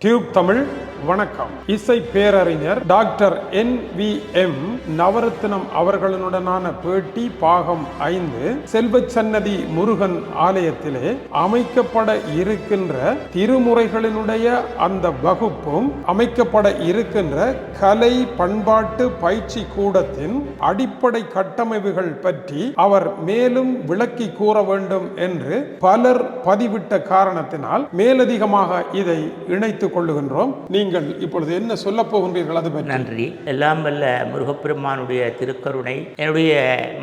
Tube Tamil வணக்கம். இசை பேரறிஞர் doctor N V M Navaratnam அவர்களுடனான பேட்டி பாகம் ஐந்து செல்வச்சன்னதி முருகன் ஆலயத்திலே அமைக்கப்பட இருக்கின்ற திருமுறைகளினுடைய அந்த வகுப்பும் அமைக்கப்பட இருக்கின்ற கலை பண்பாட்டு பயிற்சி கூடத்தின் அடிப்படை கட்டமைப்புகள் பற்றி அவர் மேலும் விளக்கி கூற வேண்டும் என்று பலர் பதிவிட்ட காரணத்தினால் மேலதிகமாக இதை இணைத்துக் கொள்ளுகின்றோம். நீங்கள் இப்பொழுது என்ன சொல்ல போகின்றீர்கள் அது நன்றி. எல்லாம் வல்ல முருகப்பெருமானுடைய திருக்கருணை. என்னுடைய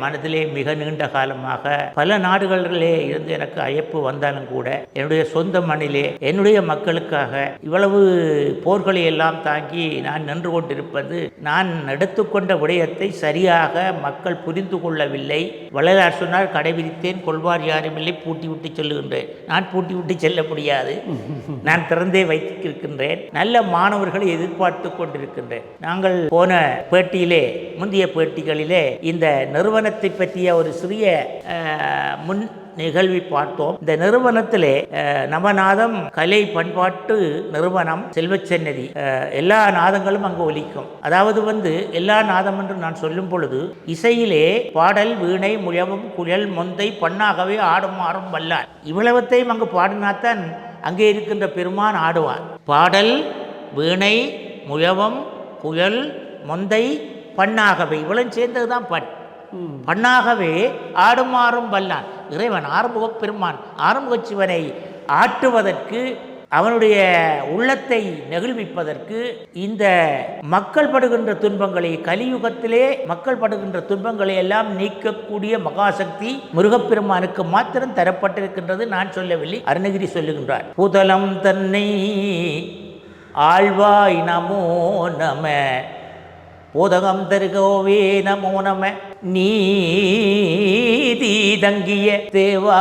மனதிலே மிக நீண்ட காலமாக பல நாடுகளிலே இருந்து எனக்கு அழைப்பு வந்தாலும் கூட என்னுடைய சொந்த மண்ணிலே என்னுடைய மக்களுக்காக இவ்வளவு போர்களை எல்லாம் தாங்கி நான் நின்று கொண்டிருப்பது நான் எடுத்துக்கொண்ட விடயத்தை சரியாக மக்கள் புரிந்து கொள்ளவில்லை. வள்ளலார் சொன்னார் கடைபிடித்தேன் கொள்வார் யாருமில்லை பூட்டி விட்டு சொல்லுகின்றேன். நான் பூட்டி விட்டு செல்ல முடியாது. நான் திறந்தே வைத்திருக்கின்றேன். நல்ல மாணவர்களை எதிர்பார்த்து கொண்டிருக்கின்றேன். நாங்கள் போன பேட்டியிலே முந்தைய பேட்டிகளிலே இந்த நிறுவனத்தை பற்றிய ஒரு சிறிய முன் நிகழ்வை பார்த்தோம். இந்த நிறுவனத்திலே நவநாதம் கலை பண்பாட்டு நிறுவனம் செல்வச்சன்னதி எல்லா நாதங்களும் அங்கு ஒலிக்கும். அதாவது வந்து எல்லா நாதம் என்று நான் சொல்லும் பொழுது இசையிலே பாடல் வீணை முழவும் குழல் மொந்தை பண்ணாகவே ஆடும் ஆடும் வல்லார். இவ்வளவத்தையும் அங்கு பாடினாத்தான் அங்கே இருக்கின்ற பெருமான் ஆடுவார். பாடல் வீணை முழவம் குழல் மொந்தை பண்ணாகவே. இவ்வளவு சேர்ந்தது தான் பண் பண்ணாகவே ஆடுமாறும் வல்லான். இறைவன் ஆறுமுகப் பெருமான் ஆறுமுகச் சிவனை ஆட்டுவதற்கு அவனுடைய உள்ளத்தை நெகிழ்விப்பதற்கு இந்த மக்கள் படுகின்ற துன்பங்களை கலியுகத்திலே மக்கள் படுகின்ற துன்பங்களை எல்லாம் நீக்கக்கூடிய மகாசக்தி முருகப்பெருமானுக்கு மாத்திரம் தரப்பட்டிருக்கின்றது நான் சொல்லவில்லை. அருணகிரி சொல்லுகின்றார் புதலம் தன்னை ஆழ்வாய் நமோ நம. போதகம் தருகோவே நமோ நம. நீதி தங்கிய தேவா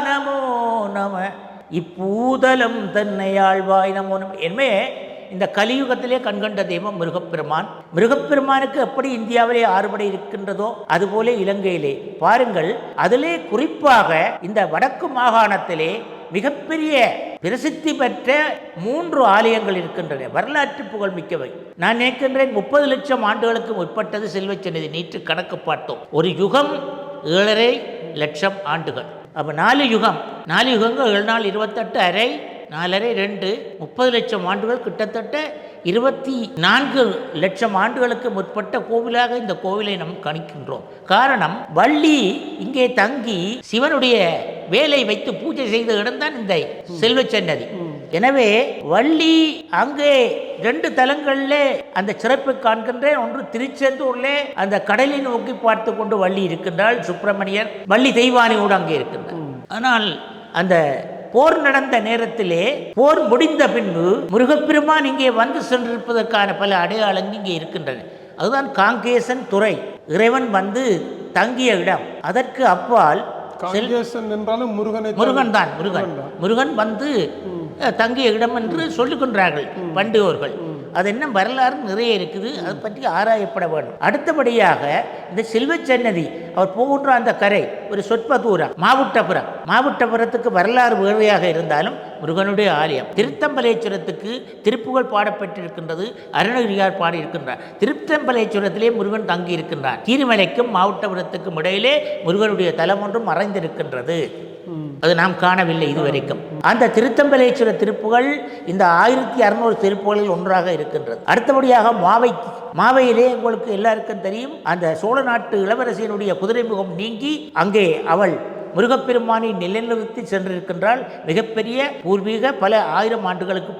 நமோ நம. இப்பூதலம் தன்னை ஆழ்வாய் நமோ நம. எனவே இந்த கலியுகத்திலே கண்கண்ட தெய்வம் மிருகப்பெருமான். மிருகப்பெருமானுக்கு எப்படி இந்தியாவிலே ஆறுபடை இருக்கின்றதோ அதுபோல இலங்கையிலே. பாருங்கள் அதிலே குறிப்பாக இந்த வடக்கு மாகாணத்திலே மிகப்பெரிய பிரசித்தி பெற்ற மூன்று ஆலயங்கள் இருக்கின்றன. வரலாற்று புகழ் மிக்கவை. நான் நினைக்கின்றேன் முப்பது லட்சம் ஆண்டுகளுக்கு முற்பட்டது செல்வச்சன்னதி நீற்று கணக்கு பார்த்தோம். ஒரு யுகம் ஏழரை லட்சம் ஆண்டுகள். அப்போ நாலு யுகம். நாலு யுகங்கள் ஏழு நாள் இருபத்தெட்டு அரை நாலரை ரெண்டு. முப்பது லட்சம் ஆண்டுகள் கிட்டத்தட்ட இருபத்தி நான்கு லட்சம் ஆண்டுகளுக்கு முற்பட்ட கோவிலாக இந்த கோவிலை நாம் கணிக்கின்றோம். காரணம் வள்ளி இங்கே தங்கி சிவனுடைய வேலை வைத்து பூஜை செய்த இடம்தான் இந்த செல்வச்சன்னதி எனவே வள்ளி அங்கே ரெண்டு தலங்கள்ல அந்த சிறப்பை காண்கின்றேன். ஒன்று திருச்செந்தூர்ல அந்த கடலை நோக்கி பார்த்து கொண்டு வள்ளி இருக்கின்றாள் சுப்பிரமணியர். வள்ளி தெய்வானியோடு அங்கே இருக்கின்றார். ஆனால் அந்த போர் நடந்த நேரத்திலே போர் முடிந்த பின்பு முருகப்பெருமான் இங்கே வந்து சென்றிருப்பதற்கான பல அடையாளங்கள் இங்கே இருக்கின்றன. அதுதான் காங்கேசன் துறை. இறைவன் வந்து தங்கிய இடம். அதற்கு அப்பால் என்றாலும் முருகனை முருகன் தான் முருகன். முருகன் வந்து தங்கிய இடம் என்று சொல்லுகின்றார்கள் பண்டியோர்கள் அது என்ன வரலாறு நிறைய இருக்குது. அதை பற்றி ஆராயப்பட வேண்டும். அடுத்தபடியாக இந்த செல்வச்சன்னதி அவர் போகின்ற அந்த கரை ஒரு சொற்ப தூரம் மாவுட்டபுரம். மாவுட்டபுரத்துக்கு வரலாறு வேறையாக இருந்தாலும் முருகனுடைய ஆலயம். திருத்தம்பலேஸ்வரத்துக்கு திருப்புகழ் பாடப்பட்டிருக்கின்றது அருணகிரியார் பாடியிருக்கின்றார். திருத்தம்பலேஸ்வரத்திலே முருகன் தங்கி இருக்கின்றார் கீரிமலைக்கும் மாவட்டபுரத்துக்கும் இடையிலே முருகனுடைய தலம் ஒன்றும் மறைந்திருக்கின்றது. அது நாம் காணவில்லை இதுவரைக்கும். அந்த திருத்தம்பலேஸ்வர திருப்புகள் இந்த ஆயிரத்தி அறுநூறு திருப்புகளில் ஒன்றாக இருக்கின்றது. அடுத்தபடியாக மாவை மாவையிலே உங்களுக்கு எல்லாருக்கும் தெரியும். அந்த சோழ நாட்டு இளவரசியினுடைய குதிரை முகம் நீங்கி அங்கே அவள் முருகப்பெருமானை நிலைநிறுத்தி சென்றிருக்கின்றால் மிகப்பெரிய பூர்வீக பல ஆயிரம் ஆண்டுகளுக்கு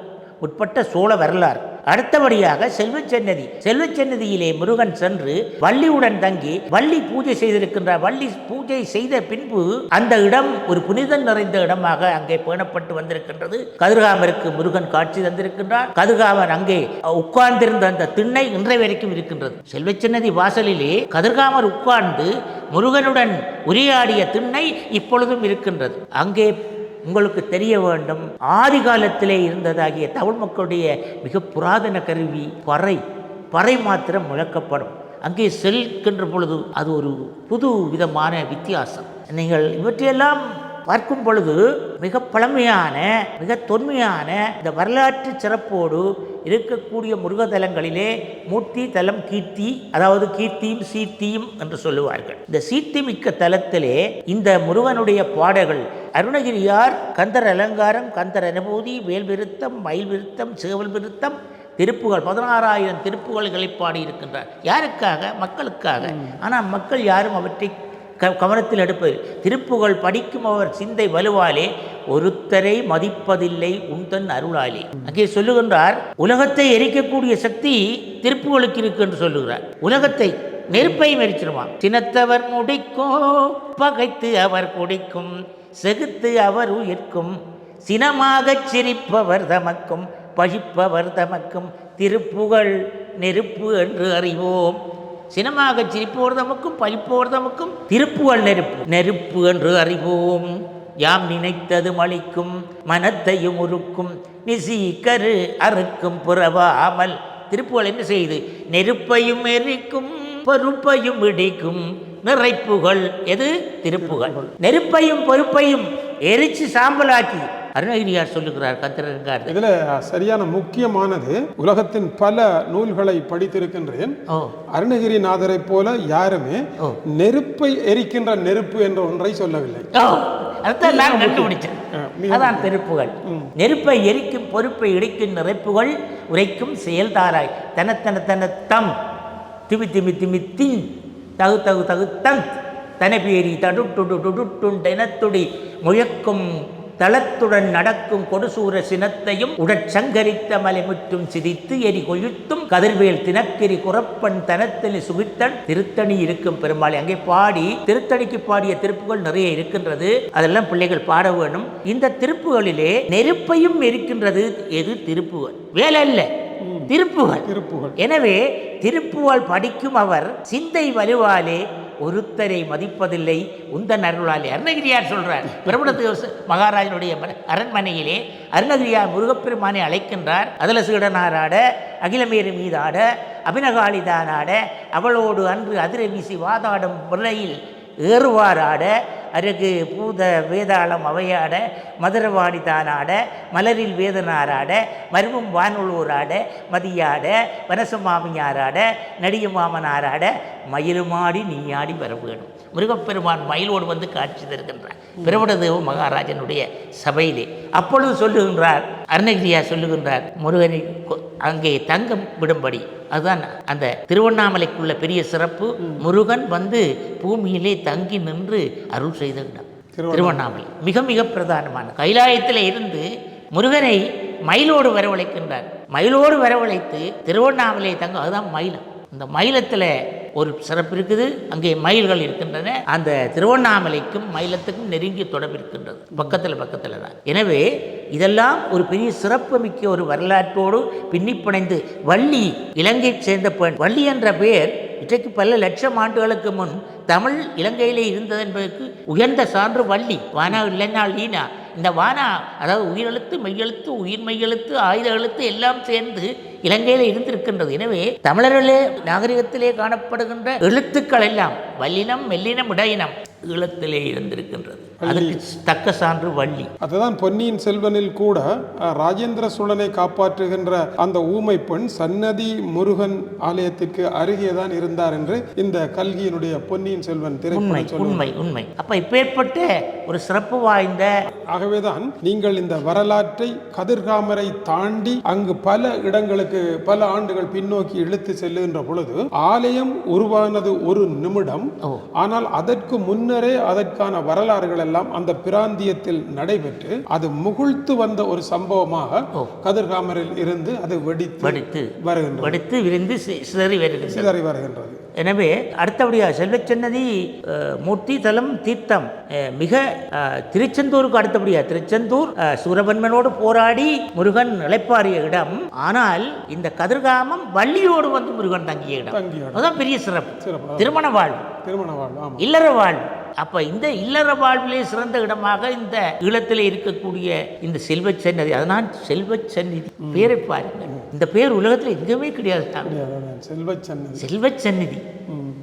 உட்பட்ட சோழ வரலாறு. அடுத்தபடியாக செல்வச்சன்னதி. செல்வச்சன்னதியிலே முருகன் சென்று வள்ளியுடன் தங்கி வள்ளி பூஜை செய்திருக்கின்றார். வள்ளி பூஜை செய்த பின்பு அந்த இடம் ஒரு புனிதம் நிறைந்த இடமாக அங்கே பேணப்பட்டு வந்திருக்கின்றது. கதிர்காமருக்கு முருகன் காட்சி தந்திருக்கின்றார். கதிர்காமர் அங்கே உட்கார்ந்திருந்த அந்த திண்ணை இன்றைய வரைக்கும் இருக்கின்றது. செல்வச்சன்னதி வாசலிலே கதிர்காமர் உட்கார்ந்து முருகனுடன் உரையாடிய திண்ணை இப்பொழுதும் இருக்கின்றது. அங்கே உங்களுக்கு தெரிய வேண்டும். ஆதி காலத்திலே இருந்ததாகிய தமிழ் மக்களுடைய மிக புராதன கருவி பறை. பறை மாத்திரம் முழக்கப்படும். அங்கே செல்கின்ற பொழுது அது ஒரு புது விதமான வித்தியாசம். நீங்கள் இவற்றையெல்லாம் பார்க்கும் பொழுது மிக பழமையான மிக தொன்மையான இந்த வரலாற்று சிறப்போடு இருக்கக்கூடிய முருகதலங்களிலே மூர்த்தி தலம் கீர்த்தி அதாவது கீர்த்தியும் சீர்த்தியும் என்று சொல்லுவார்கள். இந்த சீர்த்தி மிக்க தலத்திலே இந்த முருகனுடைய பாடல்கள் அருணகிரியார் கந்தர் அலங்காரம் கந்தர் அனுபூதி வேல் விருத்தம் மயில் விருத்தம் சேவல் விருத்தம் திருப்புகள் பதினாறாயிரம் திருப்புகள்களை பாடியிருக்கின்றார். யாருக்காக? மக்களுக்காக. ஆனால் மக்கள் யாரும் அவற்றை க கவனத்தில் எடுப்பது திருப்புகழ் படிக்கும் அவர் சிந்தை வலுவாலே ஒருத்தரை மதிப்பதில்லை உந்தன் அருளாலே. அங்கே சொல்லுகின்றார் உலகத்தை எரிக்கக்கூடிய சக்தி திருப்புகளுக்கு இருக்கு என்று சொல்லுகிறார். உலகத்தை நெருப்பை எரிச்சிருவான் சினத்தவர் முடிக்கும் பகைத்து அவர் குடிக்கும். செகுத்து அவர் உயிர்க்கும். சினமாகச் சிரிப்பவர் தமக்கும் பழிப்பவர் தமக்கும். திருப்புகழ் நெருப்பு என்று அறிவோம். சினமாக சிரிப்போர் தமக்கும் பழிப்போர் தமக்கும். திருப்புகழ் நெருப்பு நெருப்பு என்று அறிவோம். யாம் நினைத்தது மளிக்கும் மனத்தையும் உருக்கும். நிசீக்கரு அறுக்கும் புறவாமல். திருப்புகழ் என்ன செய்து? நெருப்பையும் எரிக்கும் பருப்பையும் இடிக்கும். நிறைப்புகள். எது? திருப்புகள். நெருப்பையும் பொறுப்பையும் எரிச்சு சாம்பலாக்கி. அருணகிரியார் சொல்லுகிறார் கத்திரங்கார் இதுல சரியான முக்கியமானது உலகத்தின் பல நூல்களை படித்திருக்கின்றேன். அருணகிரிநாதரை போல யாருமே. நெருப்பை எரிக்கின்ற நெருப்பு என்ற ஒன்றை சொல்லவில்லை. நான் கண்டுபிடிச்சேன். அதான் திருப்புகள். நெருப்பை எரிக்கும் பொறுப்பை இடிக்கும் நிறைப்புகள் உரைக்கும் செயல்தாராய். தன தன தன தம் திமி திமி திமி. தின் தகு தகு தகு தங். தனபேரி தடுட்டுடு டுடுட்டுண்டெனத்துடி முழக்கும் தளத்துடன் நடக்கும் கொடுசூர சினத்தையும் உடற்சங்கரித்த மலைமுற்றும் சிரித்து எரி கொழுத்தும் கதிர்வேல் தினக்கிரி குரப்பன் தனத்தில் சுகித்தன் திருத்தணி இருக்கும் பெருமாள். அங்கே பாடி திருத்தணிக்கு பாடிய திருப்புகள் நிறைய இருக்கின்றது. அதெல்லாம் பிள்ளைகள் பாட வேணும். இந்த திருப்புகளிலே நெருப்பையும் இருக்கின்றது எது திருப்புகள்? வேலை இல்லை. திருப்புகள். திருப்புகள். எனவே திருப்புகழ் படிக்கும் அவர் சிந்தை வலுவாலே ஒருத்தரை மதிப்பதில்லை உந்தன் அருளாலே. அருணகிரியார் சொல்றார் பிரபுணத்து மகாராஜனுடைய அரண்மனையிலே அருணகிரியார் முருகப்பெருமானை அழைக்கின்றார். அதல சீடனாராட அகிலமேறு மீதாட அபினகாளிதானாட அவளோடு அன்று அதிர வீசி வாதாடும் முறையில் ஏறுவாராட அருகு பூத வேதாளம் அவையாட மதுரவாடி தானாட மலரில் வேதனாராட மருவும் வானுள்ளூராட மதியாட வனசமாமியாராட நடிக மாமனாராட மயிலுமாடி நீயாடி வர வேணும். முருகப்பெருமான் மயிலோடு வந்து காட்சி தருகின்றார். பிரபடதேவ மகாராஜனுடைய சபையிலே. அப்பொழுது சொல்லுகின்றார் அருணகிரியா சொல்லுகின்றார் முருகனை அங்கே தங்கம் விடும்படி. அதுதான் அந்த திருவண்ணாமலைக்குள்ள பெரிய சிறப்பு. முருகன் வந்து பூமியிலே தங்கி நின்று அருள் செய்த இடம் திருவண்ணாமலை. மிக மிக பிரதானமான. கைலாயத்தில் இருந்து முருகனை மயிலோடு வரவழைக்கின்றார். மயிலோடு வரவழைத்து திருவண்ணாமலை தங்க அதுதான் மயிலம். இந்த மயிலத்தில் ஒரு சிறப்பு இருக்குது. அங்கே மயில்கள் இருக்கின்றன. அந்த திருவண்ணாமலைக்கும் மயிலத்துக்கும் நெருங்கிய தொடர்பு இருக்கின்றது. பக்கத்தில் பக்கத்தில் தான் எனவே இதெல்லாம் ஒரு பெரிய சிறப்புமிக்க ஒரு வரலாற்றோடு பின்னிப்பிணைந்து வள்ளி இலங்கையைச் சேர்ந்த பெண். வள்ளி என்ற பெயர் இன்றைக்கு பல லட்சம் ஆண்டுகளுக்கு முன் தமிழ் இலங்கையிலே இருந்தது என்பதற்கு உயர்ந்த சான்று வள்ளி. வானா இல்லைனால் ஈனா இந்த வானா அதாவது உயிரெழுத்து மெய்யெழுத்து உயிர் மெய்யெழுத்து ஆயுத எழுத்து எல்லாம் சேர்ந்து இலங்கையில் இருந்திருக்கின்றது. எனவே தமிழர்களே நாகரிகத்திலே காணப்படுகின்ற எழுத்துக்கள் எல்லாம் வல்லினம் மெல்லினம் இடையினம். ஈழத்திலே இருந்திருக்கின்றது. அதுக்கு தக்க சான்று வள்ளி. அதுதான் பொன்னியின் செல்வனில் கூட ராஜேந்திர சோழனை காப்பாற்றுகின்ற அந்த ஊமை பெண் சன்னதி முருகன் ஆலயத்திற்கு அருகே தான் இருந்தார் என்று இந்த கல்கியினுடைய பொன்னியின் செல்வன் உண்மை உண்மை உண்மை. அப்ப இப்பேற்பட்ட ஒரு சிறப்பு வாய்ந்த ஆகவேதான் நீங்கள் இந்த வரலாற்றை கதிர்காமரை தாண்டி அங்கு பல இடங்களுக்கு பல ஆண்டுகள் பின்னோக்கி இழுத்து செல்லுகின்ற பொழுது ஆலயம் உருவானது ஒரு நிமிடம். ஆனால் அதற்கு முன்னரே அதற்கான வரலாறுகள் எல்லாம் அந்த பிராந்தியத்தில் நடைபெற்று அது முகிழ்த்து வந்த ஒரு சம்பவமாக. கதிர்காமரில் இருந்து அது வெடித்து வெடித்து வருகின்றது. வெடித்து விரிந்து சிதறி வருகின்றது. சிதறி வருகின்றது. எனவே அடுத்தபடியாக செல்வச்சன்னதி மூர்த்தி தலம் தீர்த்தம் மிக திருச்செந்தூருக்கு அடுத்தபடியாக திருச்செந்தூர் சூரபன்மனோடு போராடி முருகன் இளைப்பாறிய இடம். ஆனால் இந்த கதிர்காமம் வள்ளியோடு வந்து முருகன் தங்கிய இடம். அதுதான் பெரிய சிறப்பு. திருமண வாழ்வு. திருமண வாழ்வு இல்லற வாழ்வு. அப்ப இந்த இல்லற வாழ்விலே சிறந்த இடமாக இந்த ஈழத்திலே இருக்கக்கூடிய இந்த செல்வச் சன்னதி அதனால் செல்வச் சந்நிதி. பேரை பாருங்க. இந்த பேர் உலகத்தில் எங்கேயுமே கிடையாது செல்வச் சன்னதி செல்வச் சந்நிதி.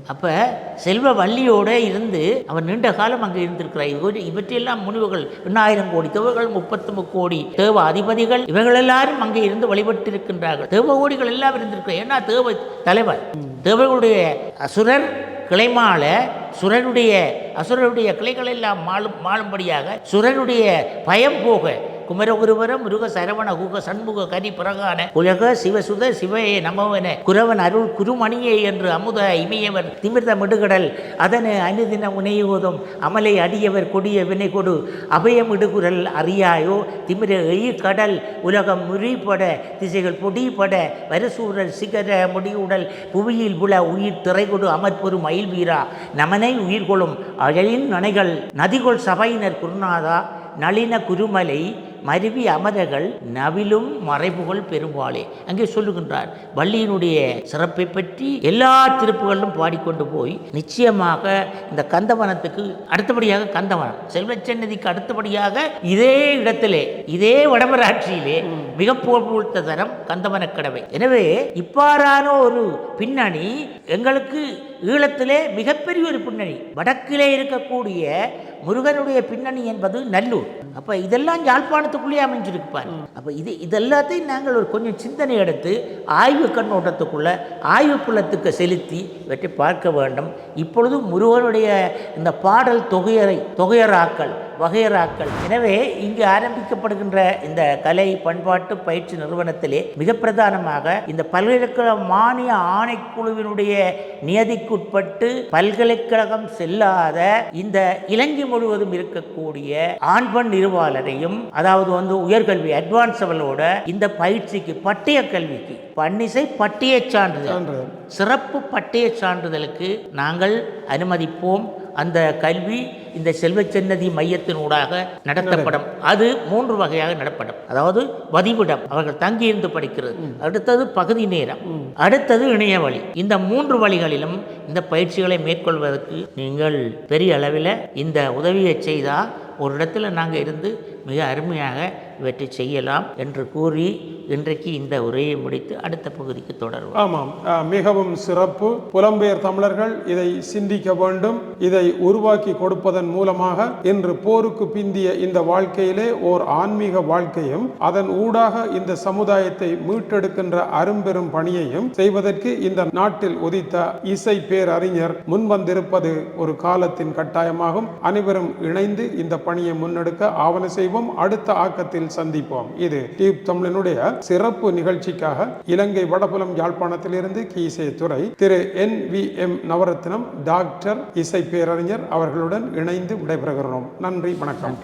அப்ப செல்வ வள்ளியோட இருந்து அவர் நீண்ட காலம் அங்கே இருந்திருக்கிறார் இவர் இவற்றையெல்லாம் முனிவுகள் எண்ணாயிரம் கோடி தேவர்கள் முப்பத்தி கோடி தேவ அதிபதிகள் இவர்கள் எல்லாரும் அங்கே இருந்து வழிபட்டிருக்கின்றார்கள். தேவ கோடிகள் எல்லாம் இருந்திருக்கிறார் ஏன்னா தேவ தலைவர் தேவர்களுடைய அசுரர் கிளைமால சுரனுடைய அசுரனுடைய கிளைகள் எல்லாம் மாளும் மாளும்படியாக சுரனுடைய பயம் போக குமரகுருவர முருக சரவண குக சண்முக கரி பிரகான உலக சிவசுத சிவையே நமவன குரவன் அருள் குருமணியே என்று அமுத இமையவர் திமிர்த மிடுகடல். அதனை அனுதின உணையுவதும் அமலை அடியவர் கொடிய வினை கொடு. அபயம் இடுகுரல் அறியாயோ? திமிர எயு கடல் உலகம் முறிப்பட திசைகள் பொடிபட வரசூரல் சிகர முடியுடல் புவியில் புல உயிர் திரைகொடு அமர்பொரு மயில் வீரா. நமனை உயிர்கொளும் அழலின் நனைகள் நதிகொள் சபையினர் குருநாதா. நளின குருமலை மருவி அமரர்கள் நவிலும் மறைபுகள் பெரும்பாலே அங்கே சொல்லுகின்றார் வள்ளியினுடைய சிறப்பை பற்றி எல்லா திருப்புகளிலும் பாடிக்கொண்டு போய் நிச்சயமாக இந்த கந்தவனத்துக்கு அடுத்தபடியாக கந்தவனம் செல்வச்சன்னதிக்கு அடுத்தபடியாக இதே இடத்திலே இதே வடமராட்சியிலே மிக புகழ்பூழ்த்த தரம் கந்தவன கடவை எனவே இவ்வாறான ஒரு பின்னணி எங்களுக்கு ஈழத்திலே மிகப்பெரிய ஒரு பின்னணி. வடக்கிலே இருக்கக்கூடிய முருகனுடைய பின்னணி என்பது நல்லூர். அப்ப இதெல்லாம் யாழ்ப்பாணத்துக்குள்ளேயே அமைஞ்சிருப்பார் அப்ப இது இதெல்லாத்தையும் நாங்கள் ஒரு கொஞ்சம் சிந்தனை எடுத்து ஆய்வு கண்ணோட்டத்துக்குள்ள ஆய்வு புலத்துக்கு செலுத்தி இவற்றை பார்க்க வேண்டும். இப்பொழுது முருகனுடைய இந்த பாடல் தொகையறை தொகையராக்கள் வகையராக்கள் எனவே இங்கு ஆரம்பிக்கப்படுகின்ற இந்த கலை பண்பாட்டு பயிற்சி நிறுவனத்திலே மிக பிரதானமாக இந்த பல்கலைக்கழக மானிய ஆணைக்குழுவினுடைய நியதிக்குட்பட்டு பல்கலைக்கழகம் செல்லாத இந்த இலங்கை முழுவதும் இருக்கக்கூடிய ஆண் பெண் இருவாளரையும் அதாவது வந்து உயர்கல்வி அட்வான்ஸ் லெவலோட இந்த பயிற்சிக்கு பட்டய கல்விக்கு பன்னிசை பட்டய சான்றிதழ். சிறப்பு பட்டய சான்றிதழுக்கு நாங்கள் அனுமதிப்போம் அந்த கல்வி இந்த செல்வச்சன்னதி மையத்தினூடாக நடத்தப்படும். அது மூன்று வகையாக நடப்படும். அதாவது வதிவிடம் அவர்கள் தங்கியிருந்து படிக்கிறது. அடுத்தது பகுதி நேரம். அடுத்தது இணைய வழி. இந்த மூன்று வழிகளிலும் இந்த பயிற்சிகளை மேற்கொள்வதற்கு நீங்கள் பெரிய அளவில் இந்த உதவியை செய்தால் ஒரு இடத்துல நாங்கள் இருந்து மிக அருமையாக இவற்றை செய்யலாம் என்று கூறி இன்றைக்கு இந்த உரையை முடித்து அடுத்த பகுதிக்கு தொடருவோம். ஆமாம். மிகவும் சிறப்பு. புலம்பெயர் தமிழர்கள் இதை சிந்திக்க வேண்டும். இதை உருவாக்கி கொடுப்பதன் மூலமாக இன்று போருக்கு பிந்திய இந்த வாழ்க்கையிலே ஓர் ஆன்மீக வாழ்க்கையும் அதன் ஊடாக இந்த சமுதாயத்தை மீட்டெடுக்கின்ற அரும்பெரும் பணியையும் செய்வதற்கு இந்த நாட்டில் உதித்த இசை பேரறிஞர் முன்வந்திருப்பது ஒரு காலத்தின் கட்டாயமாகும். அனைவரும் இணைந்து இந்த பணியை முன்னெடுக்க ஆவண செய்வோம். அடுத்த ஆக்கத்தில் சந்திப்போம். இது டியூப் தமிழனுடைய சிறப்பு நிகழ்ச்சிக்காக இலங்கை வடபுலம் யாழ்ப்பாணத்திலிருந்து கீசே துறை Thiru N V M Navaratnam doctor இசை பேரறிஞர் அவர்களுடன் இணைந்து விடைபெறுகிறோம். நன்றி வணக்கம்.